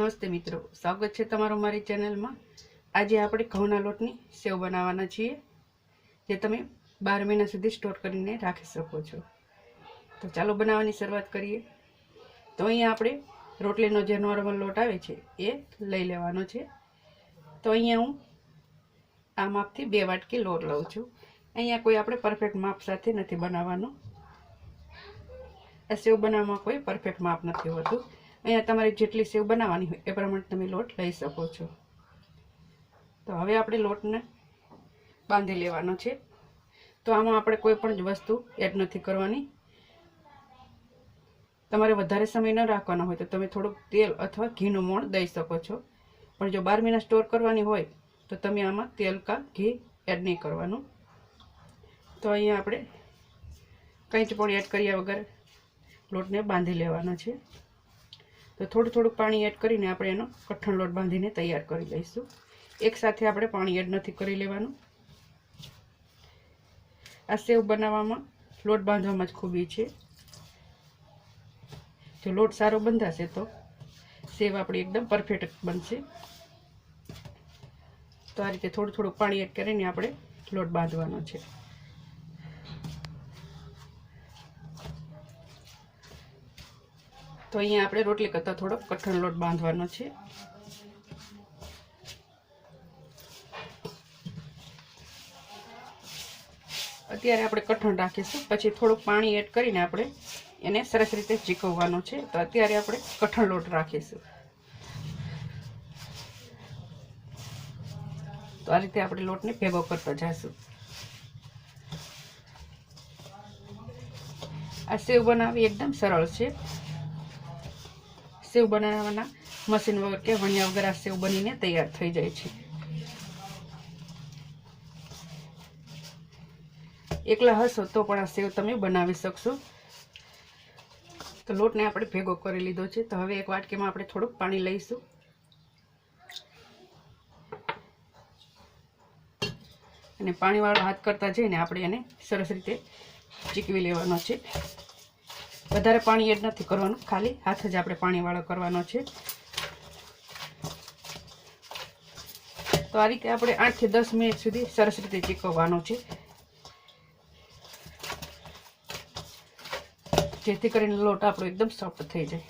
નમસ્તે મિત્રો, સ્વાગત છે તમારું મારી ચેનલમાં. આજે આપણે ઘઉંના લોટની સેવ બનાવવાના છીએ, જે તમે બાર મહિના સુધી સ્ટોર કરીને રાખી શકો છો. તો ચાલો બનાવવાની શરૂઆત કરીએ. તો અહીંયા આપણે રોટલીનો જે નોર્મલ લોટ આવે છે, એ લઈ લેવાનો છે. તો અહીંયા હું આ માપથી બે વાટકી લોટ લઉં છું. અહીંયા કોઈ આપણે પરફેક્ટ માપ સાથે નથી બનાવવાનું. સેવ બનાવવામાં કોઈ પરફેક્ટ માપ નથી હોતું. અહીંયા તમારે જેટલી સેવ બનાવવાની હોય એ પ્રમાણે તમે લોટ લઈ શકો છો. તો હવે આપણે લોટને બાંધી લેવાનો છે. તો આમાં આપણે કોઈ પણ વસ્તુ એડ નથી કરવાની. તમારે વધારે સમય ન રાખવાનો હોય તો તમે થોડુંક તેલ અથવા ઘીનું મોણ દઈ શકો છો. પણ જો બાર મહિના સ્ટોર કરવાની હોય તો તમે આમાં તેલ કા ઘી એડ નહીં કરવાનું. તો અહીંયા આપણે કંઈ જ પણ એડ કર્યા વગર લોટને બાંધી લેવાનો છે. તો થોડું થોડું પાણી એડ કરીને આપણે એનો કઠણ લોટ બાંધીને તૈયાર કરી લઈશું. એકસાથે આપણે પાણી એડ નથી કરી લેવાનું. આ સેવ બનાવવામાં લોટ બાંધવામાં જ ખૂબી છે જો લોટ સારો બંધાશે તો સેવ આપણી એકદમ પરફેક્ટ બનશે. તો આ રીતે થોડું થોડું પાણી એડ કરીને આપણે લોટ બાંધવાનો છે. તો અહીંયા આપણે રોટલી કરતાં થોડો કઠણ લોટ બાંધવાનો છે. અત્યારે આપણે કઠણ રાખીશું. પછી થોડુંક પાણી એડ કરીને આપણે એને સરસ રીતે ચીકવવાનો છે. તો અત્યારે આપણે કઠણ લોટ રાખીશું. તો આ રીતે આપણે લોટને ભેગો કરતા જઈશું આ સેવ બનાવવી એકદમ સરળ છે. સેવ બનાવવાના મશીન વગર કે વણ્યા વગર આ સેવ બનીને તૈયાર થઈ જાય છે. એકલા હશો તો પણ આ સેવ તમે બનાવી શકશો. તો લોટને આપણે ભેગો કરી લીધો છે. તો હવે એક વાટકીમાં આપણે થોડુંક પાણી લઈશું. અને પાણીવાળો હાથ કરતા જઈને આપણે એને સરસ રીતે ચીકવી લેવાનો છે. વધારે પાણી એડ નથી કરવાનું. ખાલી હાથ જ આપણે પાણીવાળો કરવાનો છે. તો આ રીતે આપણે આઠથી દસ મિનિટ સુધી સરસ રીતે ચીકવવાનો છે. જેથી કરીને લોટ આપણો એકદમ સોફ્ટ થઈ જાય.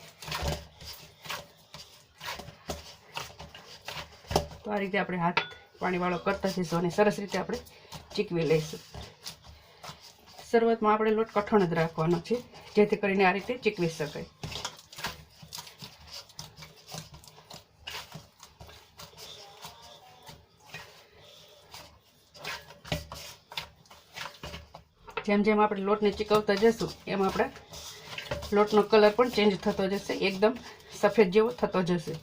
તો આ રીતે આપણે હાથ પાણીવાળો કરતા જઈશું અને સરસ રીતે આપણે ચીકવી લઈશું. શરૂઆતમાં આપણે લોટ કઠણ જ રાખવાનો છે, જેથી કરીને આ રીતે ચીકવી શકાય. જેમ જેમ આપણે લોટને ચીકવતા જશું, એમ આપણા લોટનો કલર પણ ચેન્જ થતો જશે, એકદમ સફેદ જેવો થતો જશે.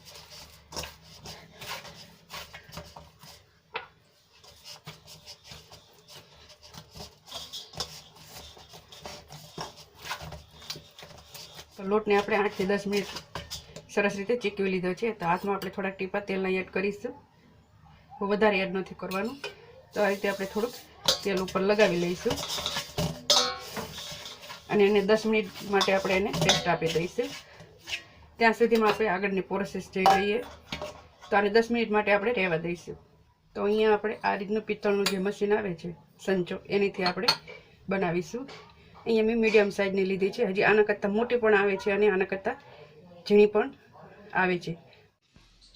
લોટને આપણે આઠથી દસ મિનિટ સરસ રીતે ચીકવી લીધો છે. તો હાથમાં આપણે થોડાક ટીપા તેલના એડ કરીશું. વધારે એડ નથી કરવાનું. તો આ રીતે આપણે થોડુંક તેલ ઉપર લગાવી લઈશું. અને એને દસ મિનિટ માટે આપણે એને ટેસ્ટ આપી દઈશું. ત્યાં સુધીમાં આપણે આગળની પ્રોસેસ જઈ રહીએ તો આને દસ મિનિટ માટે આપણે રહેવા દઈશું. તો અહીંયા આપણે આ રીતનું પિત્તળનું જે મશીન આવે છે, સંચો, એનીથી આપણે બનાવીશું. અહીંયા મેં મીડિયમ સાઇઝની લીધી છે. હજી આના કરતાં મોટી પણ આવે છે અને આના કરતાં ઝીણી પણ આવે છે.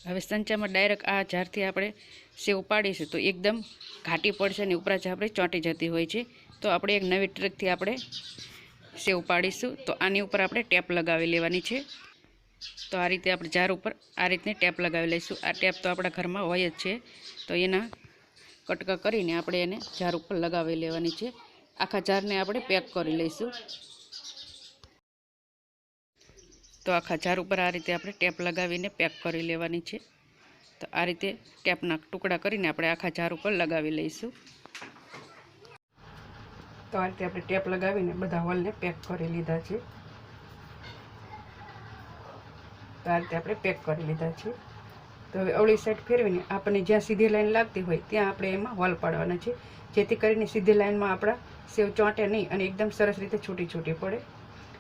હવે સંચામાં ડાયરેક્ટ આ જારથી આપણે સેવ પાડીશું તો એકદમ ઘાટી પડશે અને ઉપરાજ આપણે ચોંટી જતી હોય છે. તો આપણે એક નવી ટ્રીકથી આપણે સેવ પાડીશું તો આની ઉપર આપણે ટેપ લગાવી લેવાની છે. તો આ રીતે આપણે જાર ઉપર આ રીતની ટેપ લગાવી લઈશું. આ ટેપ તો આપણા ઘરમાં હોય જ છે. તો એના કટકા કરીને આપણે એને જાર ઉપર લગાવી લેવાની છે. આખા જારને આપણે પેક કરી લઈશું. તો આખા જાર ઉપર આ રીતે આપણે ટેપ લગાવીને પેક કરી લેવાની છે. તો આ રીતે ટેપના ટુકડા કરીને આપણે આખા જાર ઉપર લગાવી લઈશું. તો આ રીતે આપણે ટેપ લગાવીને બધા હોલને પેક કરી લીધા છે. તો આ રીતે આપણે પેક કરી લીધા છે. તો હવે અવળી સાઈડ ફેરવીને આપણને જ્યાં સીધી લાઈન લાગતી હોય ત્યાં આપણે એમાં હોલ પાડવાના છે. જેથી કરીને સીધી લાઈનમાં આપણા સેવ ચોંટે નહીં અને એકદમ સરસ રીતે છૂટી છૂટી પડે.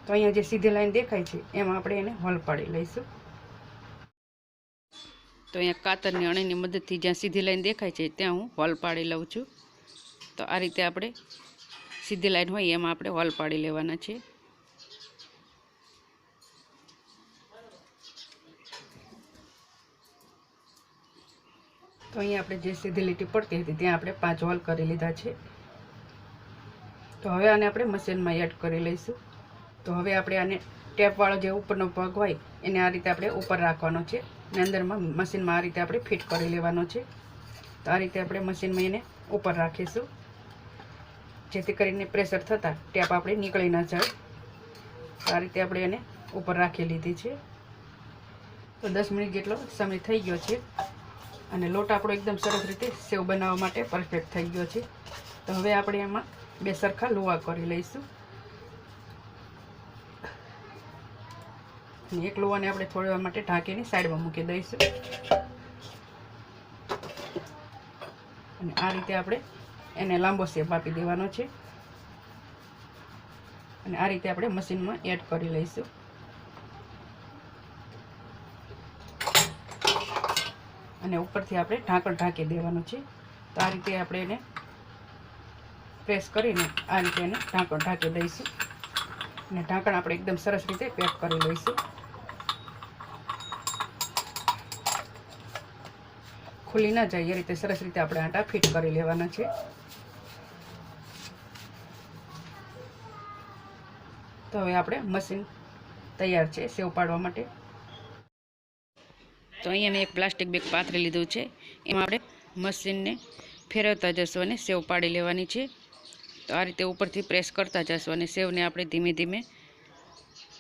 તો અહીંયા જે સીધી લાઈન દેખાય છે, એમાં આપણે એને હોલ પાડી લઈશું. તો અહીંયા કાતરની અણીની મદદથી જ્યાં સીધી લાઈન દેખાય છે, ત્યાં હું હોલ પાડી લઉં છું. તો આ રીતે આપણે સીધી લાઈન હોય એમાં આપણે હોલ પાડી લેવાના છે. અહીંયા આપણે જે સીધી લીટી પડતી હતી ત્યાં આપણે પાંચ હોલ કરી લીધા છે. તો હવે આને આપણે મશીનમાં એડ કરી લઈશું. તો હવે આપણે આને ટેપવાળો જે ઉપરનો પગ હોય એને આ રીતે આપણે ઉપર રાખવાનો છે અને અંદરમાં મશીનમાં આ રીતે આપણે ફિટ કરી લેવાનો છે. તો આ રીતે આપણે મશીનમાં એને ઉપર રાખીશું. જેથી કરીને પ્રેશર થતાં ટેપ આપણે નીકળી ન જાય. આ રીતે આપણે એને ઉપર રાખી લીધી છે. તો દસ મિનિટ જેટલો સમય થઈ ગયો છે. અને લોટ આપણો એકદમ સરસ રીતે સેવ બનાવવા માટે પરફેક્ટ થઈ ગયો છે. તો હવે આપણે એમાં બે સરખા લોવા કરી લઈશું. અને એક લોવાને આપણે થોડી વાર માટે ઢાંકીને સાઈડમાં મૂકી દઈશું. અને આ રીતે આપણે એને લાંબો શેપ આપી દેવાનો છે. અને આ રીતે આપણે મશીનમાં એડ કરી લઈશું. અને ઉપરથી આપણે ઢાંકણ ઢાંકી દેવાનું છે. તો આ રીતે આપણે એને પ્રેસ કરીને આ રીતે એને ઢાંકણ ઢાંકી દઈશું. અને ઢાંકણ આપણે એકદમ સરસ રીતે પેક કરી લઈશું. ખુલ્લી ના જાય એ રીતે સરસ રીતે આપણે આટા ફિટ કરી લેવાના છે. તો હવે આપણે મશીન તૈયાર છે સેવ પાડવા માટે. તો અહીંયા મેં એક પ્લાસ્ટિક બેગ પાથરી લીધું છે. એમાં આપણે મશીનને ફેરવતા જશું અને સેવ પાડી લેવાની છે. તો આ રીતે ઉપરથી પ્રેસ કરતા જશું અને સેવને આપણે ધીમે ધીમે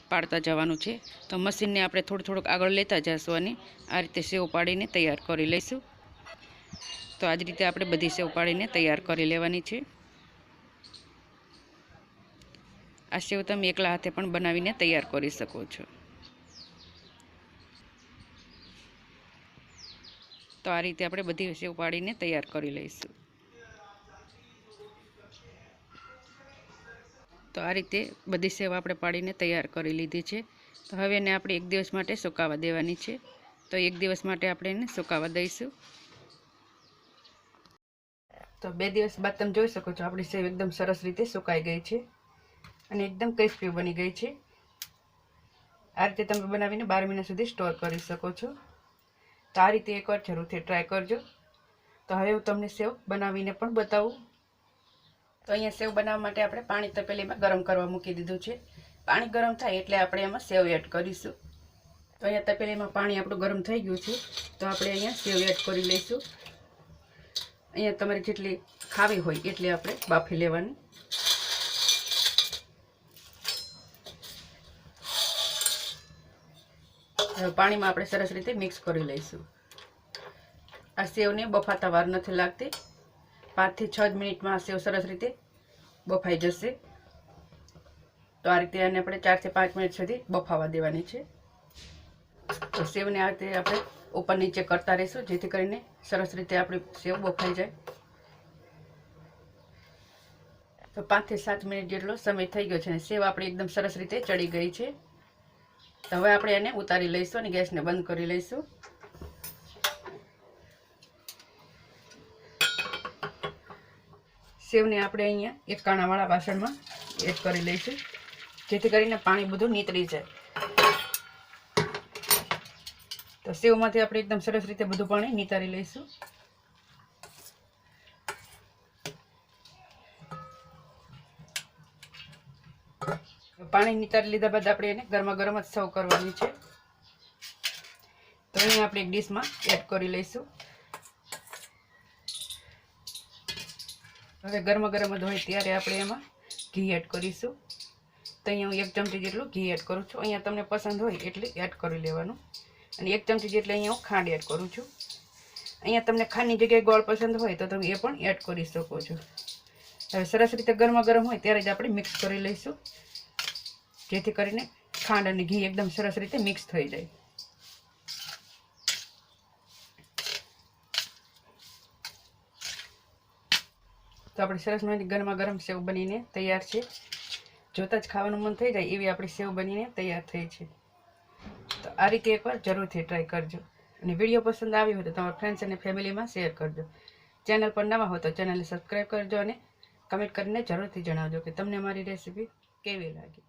પાડતા જવાનું છે. તો મશીનને આપણે થોડું થોડુંક આગળ લેતા જશું અને આ રીતે સેવ પાડીને તૈયાર કરી લઈશું. તો આ જ રીતે આપણે બધી સેવ પાડીને તૈયાર કરી લેવાની છે. આ સેવ તમે એકલા હાથે પણ બનાવીને તૈયાર કરી શકો છો. તો આ રીતે આપણે બધી સેવ પાડીને તૈયાર કરી લઈશું. તો આ રીતે બધી સેવ આપણે પાડીને તૈયાર કરી લીધી છે. તો હવે એને આપણે એક દિવસ માટે સુકાવા દેવાની છે. તો એક દિવસ માટે આપણે એને સુકાવા દઈશું. તો બે દિવસ બાદ તમે જોઈ શકો છો, આપણી સેવ એકદમ સરસ રીતે સુકાઈ ગઈ છે અને એકદમ ક્રિસ્પી બની ગઈ છે. આ રીતે તમે બનાવીને બાર મહિના સુધી સ્ટોર કરી શકો છો. તો આ રીતે એકવાર જરૂરથી ટ્રાય કરજો. તો હવે હું તમને સેવ બનાવીને પણ બતાવું. તો અહીંયા સેવ બનાવવા માટે આપણે પાણી તપેલીમાં ગરમ કરવા મૂકી દીધું છે. પાણી ગરમ થાય એટલે આપણે એમાં સેવ એડ કરીશું. તો અહીંયા તપેલીમાં પાણી આપણું ગરમ થઈ ગયું છે. તો આપણે અહીંયા સેવ એડ કરી લઈશું. અહીંયા તમારે જેટલી ખાવી હોય એટલી આપણે બાફી લેવાની. પાણીમાં આપણે સરસ રીતે મિક્સ કરી લઈશું. આ સેવને બફાતા વાર નથી લાગતી. પાંચથી છ જ મિનિટમાં આ સેવ સરસ રીતે બફાઈ જશે. તો આ રીતે આને આપણે ચારથી પાંચ મિનિટ સુધી બફાવા દેવાની છે. તો સેવને આ રીતે આપણે ઉપર નીચે કરતા રહીશું, જેથી કરીને સરસ રીતે આપણી સેવ બફાઈ જાય. તો પાંચથી સાત મિનિટ જેટલો સમય થઈ ગયો છે અને સેવ આપણી એકદમ સરસ રીતે ચડી ગઈ છે. તો હવે આપણે એને ઉતારી લઈશું અને ગેસને બંધ કરી લઈશું. સેવને આપણે અહીંયા એક કાણાવાળા વાસણમાં એડ કરી લઈશું, જેથી કરીને પાણી બધું નીતરી જાય. તો સેવમાંથી આપણે એકદમ સરસ રીતે બધું પાણી નીતારી લઈશું. પાણી નિતારી લીધા બાદ આપણે એને ગરમા ગરમ જ સર્વ કરવાની છે. તો અહીંયા આપણે એક ડીશમાં એડ કરી લઈશું. હવે ગરમા ગરમ જ હોય ત્યારે આપણે એમાં ઘી એડ કરીશું. તો અહીંયા હું એક ચમચી જેટલું ઘી એડ કરું છું. અહીંયા તમને પસંદ હોય એટલે એડ કરી લેવાનું. અને એક ચમચી જેટલી અહીંયા હું ખાંડ એડ કરું છું. અહીંયા તમને ખાંડની જગ્યાએ ગોળ પસંદ હોય તો તમે એ પણ એડ કરી શકો છો. હવે સરસ રીતે ગરમા ગરમ હોય ત્યારે જ આપણે મિક્સ કરી લઈશું. જેથી કરીને ખાંડ અને ઘી એકદમ સરસ રીતે મિક્સ થઈ જાય. તો આપણી સરસ મજાની ગરમા ગરમ સેવ બનીને તૈયાર છે. જોતાં જ ખાવાનું મન થઈ જાય એવી આપણી સેવ બનીને તૈયાર થઈ છે. તો આ રીતે એકવાર જરૂરથી ટ્રાય કરજો. અને વીડિયો પસંદ આવ્યો હોય તો તમારા ફ્રેન્ડ્સ અને ફેમિલીમાં શેર કરજો. ચેનલ પર નવા હો તો ચેનલને સબસ્ક્રાઈબ કરજો અને કમેન્ટ કરીને જરૂરથી જણાવજો કે તમને મારી રેસીપી કેવી લાગી.